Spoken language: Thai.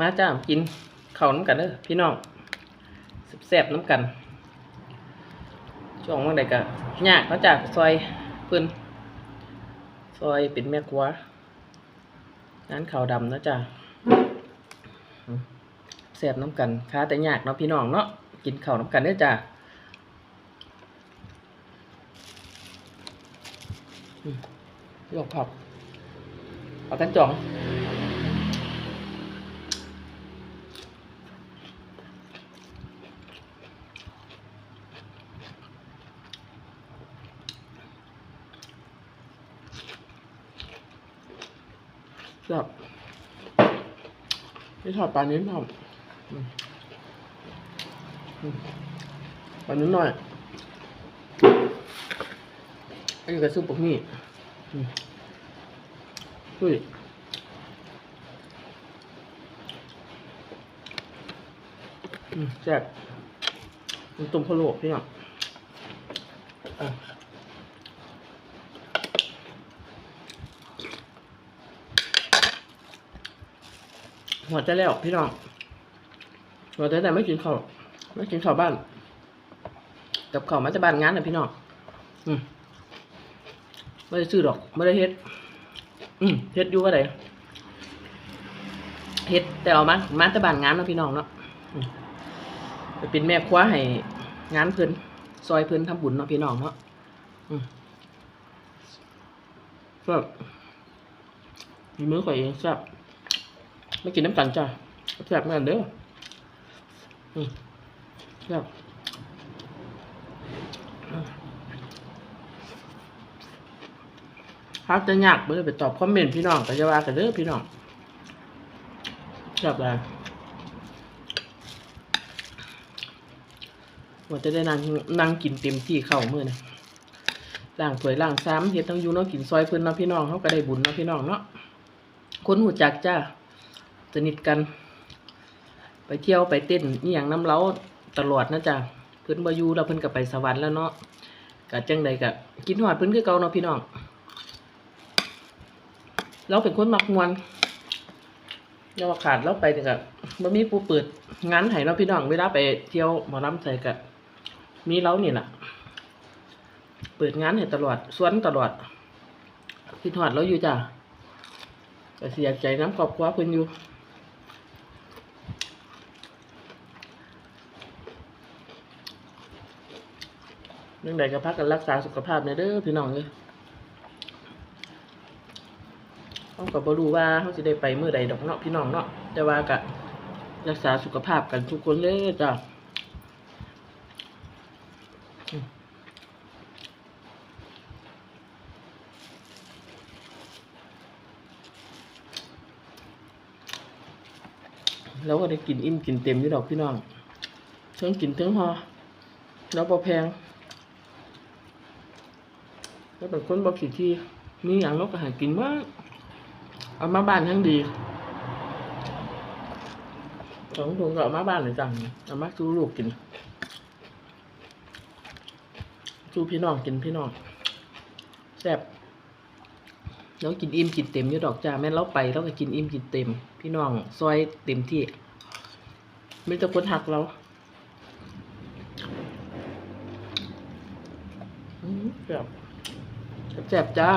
มาจ้ากินข้าวน้ำกันเด้อพี่น้องแซ่บน้ำกันช่วงวันใดก็ยากเขาจากซอยเพิ่นซอยเป็นแม่ครัวร้านข้าวดำนะจ้าแซ่บน้ำกันค้าแต่ยากเนาะพี่น้องเนาะกินข้าวน้ำกันเด้อจ้าอืมยกผับเอากันจ่อง แบบไม่ทอดปลานิ้นทอดอืมอืมปลานิ้นหน่อย อันนี้ก็ซุปบกหมี่อืมเฮ้ยแซ่บมันต้มพะโล้พี่น้องอะ หัวใจแล้วพี่น้องหัวใจแต่ไม่กินข้าวไม่กินข้าวบ้าน กับข้าวมาจากบ้านงานนะพี่น้องอืมไม่ได้ซื้อดอกไม่ได้เฮ็ด อืมเฮ็ดอยู่ว่าไดเฮ็ดแต่เอามามาจากบ้านงานเนะพี่น้องเนาะไปเป็นแม่ครัวให้งานเพิ่นซอยเพิ่นทำบุญเนาะพี่น้องเนาะอืมก็มีมือข่อยเองแซ่บ ไม่กินน้ำกันจ้ะแซ่บเหมือนกันเด้อแซ่บพักจะยากเบอร์ไปตอบคอมเมนต์พี่น้องก็จะว่ากันเด้อพี่น้องแซ่บเลยว่าจะได้นั่งนั่งกินเต็มที่เข้ามือนะล่างสวยล่างซ้ำเฮ็ดต้องอยู่เนาะกินซอยเพิ่นเนาะพี่น้องเขาก็ได้บุญเนาะพี่น้องเนาะคนหูจักจ้า สนิทกัน ไปเที่ยวไปเต้นนี่อย่างน้ำเล้าตลอดนะจ๊ะเพิ่นบ่อยูแล้วเพิ่นก็ไปสวรรค์แล้วเนาะกะจังใดกะกินหอดเพิ่นคือเก่าเนาะพี่น้องเราเป็นคนมักมวนเราขาดเราไปนี่กะบ่มีผู้เปิดงานให้เนาะพี่น้องเวลาไปเที่ยวหมอลำใส่กะมีเรานี่แหละเปิดงานให้ตลอดสวนตลอดคิดหอดเราอยู่จ้ะก็เสียใจน้ำครอบครัวเพิ่นอยู่ เรื่องใดก็พักกันรักษาสุขภาพในเด้อพี่น้องเลยเขาก็บ่รู้ว่าเขาสิได้ไปเมื่อใดดอกเนาะพี่น้องเนาะแต่ว่าก็รักษาสุขภาพกันทุกคนเลยจ้ะแล้วก็ได้กินอิ่มกินเต็มอยู่ดอกพี่น้องเทิงกินเทิงหอแล้วพอแพง แล้วเป็นคนบอกสิที่มีอย่างเราก็หากินว่าเอามาบ้านทั้งดีสองถุงก็เอามาบ้านเลยจังเอามาสู้ลูกกินสู้พี่น้องกินพี่น้องแซ่บเรากินอิ่มกินเต็มอยู่ดอกจ้าแม่เราไปเราก็กินอิ่มกินเต็ม พี่น้องซอยเต็มที่ไม่ต้องคนหักเราอืมแซ่บ แซ่บจ้า